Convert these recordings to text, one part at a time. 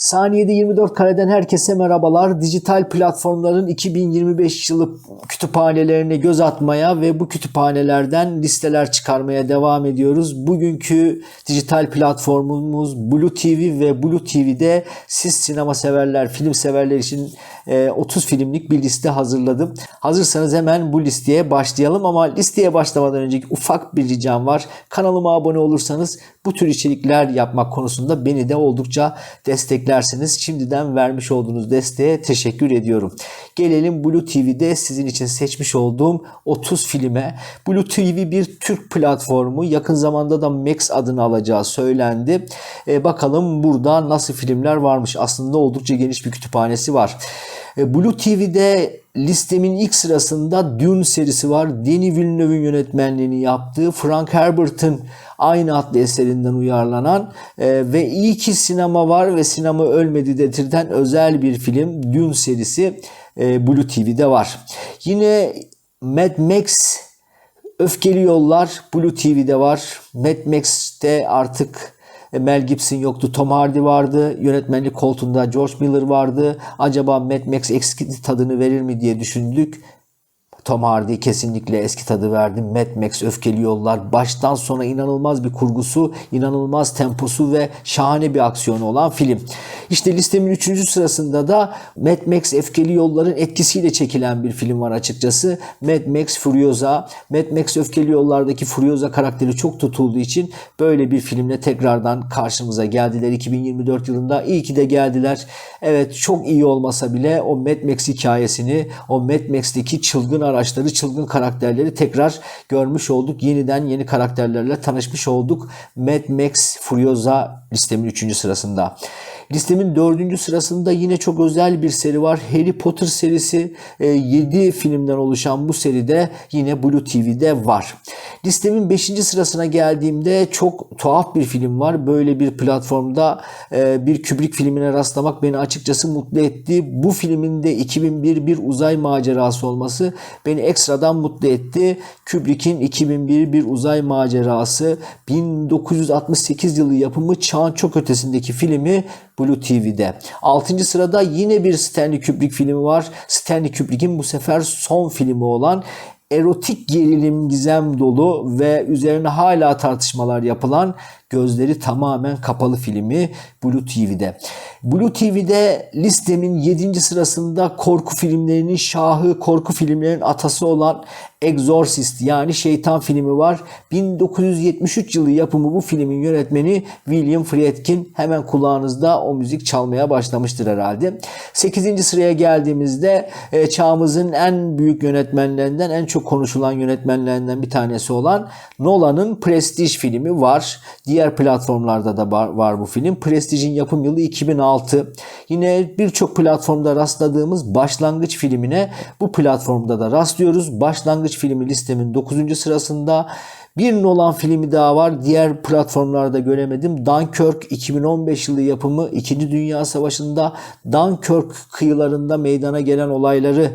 Saniyede 24 kareden herkese merhabalar. Dijital platformların 2025 yılı kütüphanelerine göz atmaya ve bu kütüphanelerden listeler çıkarmaya devam ediyoruz. Bugünkü dijital platformumuz Blue TV ve Blue TV'de siz sinema severler, film severler için e, 30 filmlik bir liste hazırladım. Hazırsanız hemen bu listeye başlayalım ama listeye başlamadan önceki ufak bir ricam var. Kanalıma abone olursanız bu tür içerikler yapmak konusunda beni de oldukça desteklersiniz. Şimdiden vermiş olduğunuz desteğe teşekkür ediyorum. Gelelim Blue TV'de sizin için seçmiş olduğum 30 filme. Blue TV bir Türk platformu. Yakın zamanda da Max adını alacağı söylendi. E, bakalım burada nasıl filmler varmış. Aslında oldukça geniş bir kütüphanesi var. E, Blue TV'de listemin ilk sırasında Dune serisi var. Denis Villeneuve'ün yönetmenliğini yaptığı Frank Herbert'ın aynı adlı eserinden uyarlanan e, ve iyi ki sinema var ve sinema ölmedi dedirten özel bir film Dune serisi e, Blue TV'de var. Yine Mad Max Öfkeli Yollar Blue TV'de var. Mad Max'te artık Mel Gibson yoktu. Tom Hardy vardı. Yönetmenlik koltuğunda George Miller vardı. Acaba Mad Max eski tadını verir mi diye düşündük. Tom Hardy kesinlikle eski tadı verdi. Mad Max Öfkeli Yollar baştan sona inanılmaz bir kurgusu, inanılmaz temposu ve şahane bir aksiyonu olan film. İşte listemin 3. sırasında da Mad Max Öfkeli Yolların etkisiyle çekilen bir film var açıkçası. Mad Max Furiosa. Mad Max Öfkeli Yollardaki Furiosa karakteri çok tutulduğu için böyle bir filmle tekrardan karşımıza geldiler 2024 yılında. İyi ki de geldiler. Evet çok iyi olmasa bile o Mad Max hikayesini, o Mad Max'teki çılgın araçları, çılgın karakterleri tekrar görmüş olduk. Yeniden yeni karakterlerle tanışmış olduk. Mad Max Furiosa listemin 3. sırasında. Listemin 4. sırasında yine çok özel bir seri var. Harry Potter serisi 7 filmden oluşan bu seride yine Blue TV'de var. Listemin 5. sırasına geldiğimde çok tuhaf bir film var. Böyle bir platformda e, bir Kubrick filmine rastlamak beni açıkçası mutlu etti. Bu filmin de 2001 bir uzay macerası olması beni ekstradan mutlu etti. Kubrick'in 2001 bir uzay macerası 1968 yılı yapımı Çağın Çok Ötesindeki filmi Blue TV'de. 6. sırada yine bir Stanley Kubrick filmi var. Stanley Kubrick'in bu sefer son filmi olan erotik gerilim gizem dolu ve üzerine hala tartışmalar yapılan gözleri tamamen kapalı filmi Blue TV'de. Blue TV'de listemin 7. sırasında korku filmlerinin şahı, korku filmlerinin atası olan Exorcist yani şeytan filmi var. 1973 yılı yapımı bu filmin yönetmeni William Friedkin. Hemen kulağınızda o müzik çalmaya başlamıştır herhalde. 8. sıraya geldiğimizde e, çağımızın en büyük yönetmenlerinden, en çok konuşulan yönetmenlerinden bir tanesi olan Nolan'ın Prestige filmi var. Diğer platformlarda da var bu film. Prestige'in yapım yılı 2006. Yine birçok platformda rastladığımız Başlangıç filmine bu platformda da rastlıyoruz. Başlangıç filmi listemin 9. sırasında. Bir Nolan filmi daha var. Diğer platformlarda göremedim. Dunkirk 2015 yılı yapımı 2. Dünya Savaşı'nda Dunkirk kıyılarında meydana gelen olayları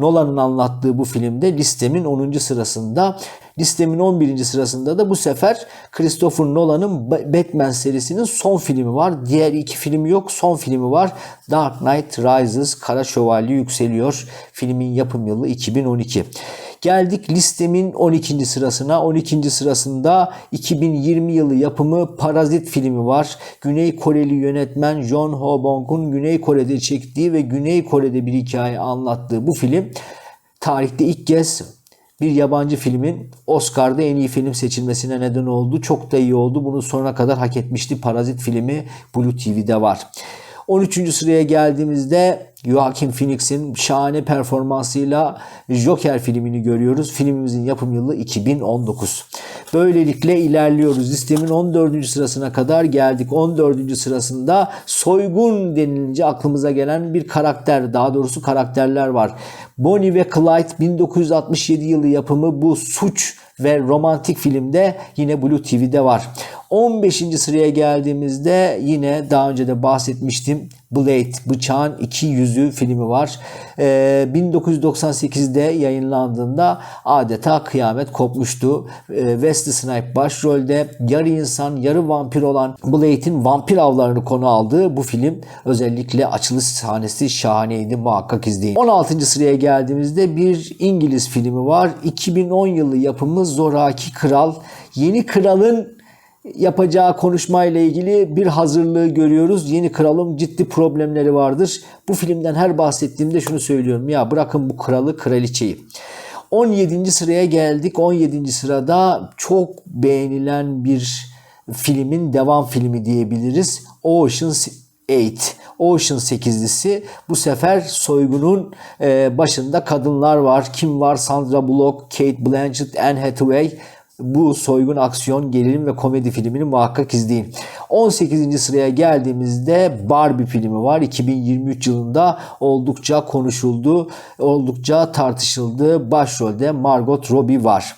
Nolan'ın anlattığı bu filmde listemin 10. sırasında. Listemin 11. sırasında da bu sefer Christopher Nolan'ın Batman serisinin son filmi var. Diğer iki filmi yok. Son filmi var. Dark Knight Rises Kara Şövalye Yükseliyor. Filmin yapım yılı 2012. Geldik listemin 12. sırasına. 12. sırasında 2020 yılı yapımı Parazit filmi var. Güney Koreli yönetmen John Ho Bong'un Güney Kore'de çektiği ve Güney Kore'de bir hikaye anlattığı bu film tarihte ilk kez bir yabancı filmin Oscar'da en iyi film seçilmesine neden oldu. Çok da iyi oldu. Bunu sonuna kadar hak etmişti. Parazit filmi Blue TV'de var. 13. sıraya geldiğimizde Joaquin Phoenix'in şahane performansıyla Joker filmini görüyoruz. Filmimizin yapım yılı 2019. Böylelikle ilerliyoruz. Listemin 14. sırasına kadar geldik. 14. sırasında soygun denilince aklımıza gelen bir karakter, daha doğrusu karakterler var. Bonnie ve Clyde 1967 yılı yapımı bu suç ve romantik filmde yine Blue TV'de var. 15. sıraya geldiğimizde yine daha önce de bahsetmiştim. Blade, Bıçağın İki Yüzü filmi var. Ee, 1998'de yayınlandığında adeta kıyamet kopmuştu. Ee, Wesley Snipes başrolde yarı insan yarı vampir olan Blade'in vampir avlarını konu aldığı bu film özellikle açılış sahnesi şahaneydi muhakkak izleyin. 16. sıraya geldiğimizde bir İngiliz filmi var. 2010 yılı yapımı Zoraki Kral. Yeni kralın yapacağı konuşmayla ilgili bir hazırlığı görüyoruz. Yeni kralın ciddi problemleri vardır. Bu filmden her bahsettiğimde şunu söylüyorum. Ya bırakın bu kralı kraliçeyi. 17. sıraya geldik. 17. sırada çok beğenilen bir filmin devam filmi diyebiliriz. Ocean's 8. Ocean 8'lisi bu sefer soygunun e, başında kadınlar var. Kim var? Sandra Bullock, Kate Blanchett, Anne Hathaway bu soygun aksiyon gerilim ve komedi filmini muhakkak izleyin. 18. sıraya geldiğimizde Barbie filmi var. 2023 yılında oldukça konuşuldu, oldukça tartışıldı. Başrolde Margot Robbie var.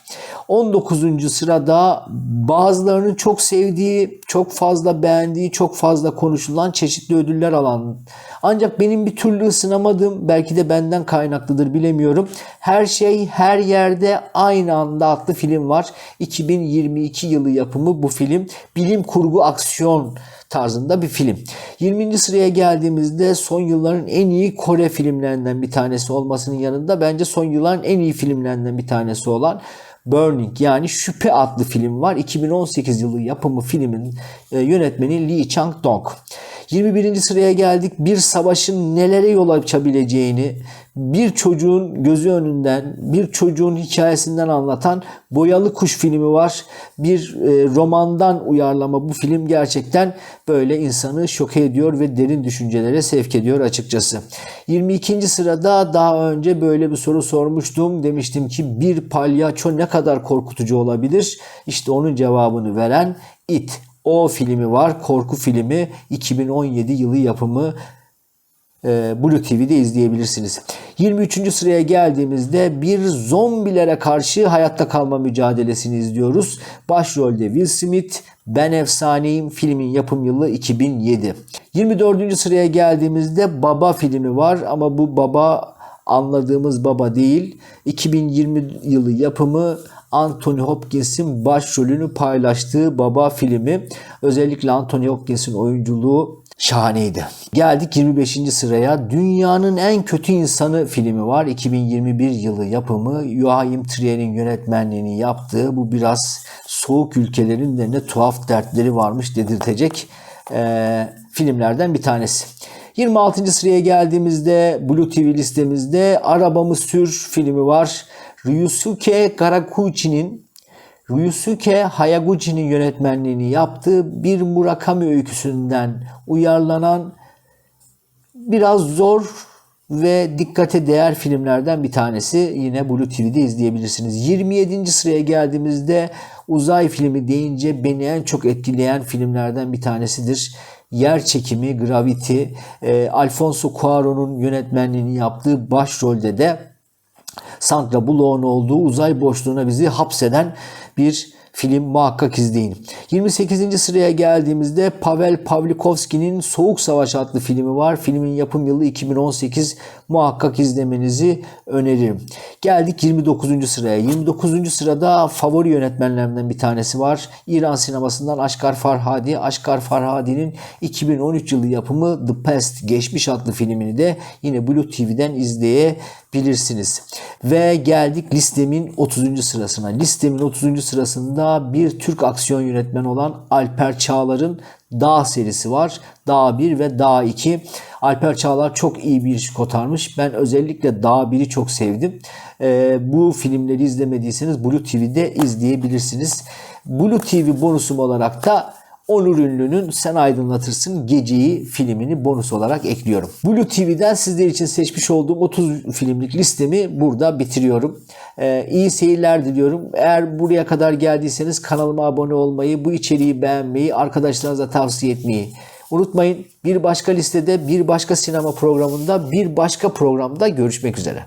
19. sırada bazılarının çok sevdiği, çok fazla beğendiği, çok fazla konuşulan çeşitli ödüller alan ancak benim bir türlü ısınamadığım belki de benden kaynaklıdır bilemiyorum. Her şey her yerde aynı anda adlı film var. 2022 yılı yapımı bu film. Bilim kurgu aksiyon tarzında bir film. 20. sıraya geldiğimizde son yılların en iyi Kore filmlerinden bir tanesi olmasının yanında bence son yılların en iyi filmlerinden bir tanesi olan Burning yani Şüphe adlı film var. 2018 yılı yapımı filmin e, yönetmeni Lee Chang-dong. 21. sıraya geldik. Bir savaşın nelere yol açabileceğini bir çocuğun gözü önünden, bir çocuğun hikayesinden anlatan Boyalı Kuş filmi var. Bir e, romandan uyarlama bu film gerçekten böyle insanı şoke ediyor ve derin düşüncelere sevk ediyor açıkçası. 22. sırada daha önce böyle bir soru sormuştum. Demiştim ki bir palyaço ne kadar korkutucu olabilir? İşte onun cevabını veren It. O filmi var. Korku filmi 2017 yılı yapımı Blue TV'de izleyebilirsiniz. 23. sıraya geldiğimizde bir zombilere karşı hayatta kalma mücadelesini izliyoruz. Başrolde Will Smith, Ben Efsaneyim filmin yapım yılı 2007. 24. sıraya geldiğimizde Baba filmi var ama bu baba anladığımız baba değil. 2020 yılı yapımı Anthony Hopkins'in başrolünü paylaştığı Baba filmi. Özellikle Anthony Hopkins'in oyunculuğu şahaneydi. Geldik 25. sıraya. Dünyanın en kötü insanı filmi var. 2021 yılı yapımı. Joachim Trier'in yönetmenliğini yaptığı bu biraz soğuk ülkelerin de ne tuhaf dertleri varmış dedirtecek e, filmlerden bir tanesi. 26. sıraya geldiğimizde Blue TV listemizde Arabamı Sür filmi var. Ryusuke Karakuchi'nin Ryusuke Hayaguchi'nin yönetmenliğini yaptığı bir Murakami öyküsünden uyarlanan biraz zor ve dikkate değer filmlerden bir tanesi. Yine Blue TV'de izleyebilirsiniz. 27. sıraya geldiğimizde uzay filmi deyince beni en çok etkileyen filmlerden bir tanesidir. Yer çekimi, Gravity, e, Alfonso Cuarón'un yönetmenliğini yaptığı başrolde de Sandra Bullock'un olduğu uzay boşluğuna bizi hapseden bir film muhakkak izleyin. 28. sıraya geldiğimizde Pavel Pavlikovski'nin Soğuk Savaş adlı filmi var. Filmin yapım yılı 2018 muhakkak izlemenizi öneririm. Geldik 29. sıraya. 29. sırada favori yönetmenlerimden bir tanesi var. İran sinemasından Aşkar Farhadi. Aşkar Farhadi'nin 2013 yılı yapımı The Past Geçmiş adlı filmini de yine Blue TV'den izleyebilirsiniz. Ve geldik listemin 30. sırasına. Listemin 30. sırasında bir Türk aksiyon yönetmeni olan Alper Çağlar'ın Dağ serisi var. Dağ 1 ve Dağ 2. Alper Çağlar çok iyi bir iş kotarmış. Ben özellikle Dağ 1'i çok sevdim. Ee, bu filmleri izlemediyseniz Blue TV'de izleyebilirsiniz. Blue TV bonusum olarak da Onur Ünlü'nün Sen Aydınlatırsın Geceyi filmini bonus olarak ekliyorum. Blue TV'den sizler için seçmiş olduğum 30 filmlik listemi burada bitiriyorum. Ee, iyi seyirler diliyorum. Eğer buraya kadar geldiyseniz kanalıma abone olmayı, bu içeriği beğenmeyi, arkadaşlarınıza tavsiye etmeyi unutmayın. Bir başka listede, bir başka sinema programında, bir başka programda görüşmek üzere.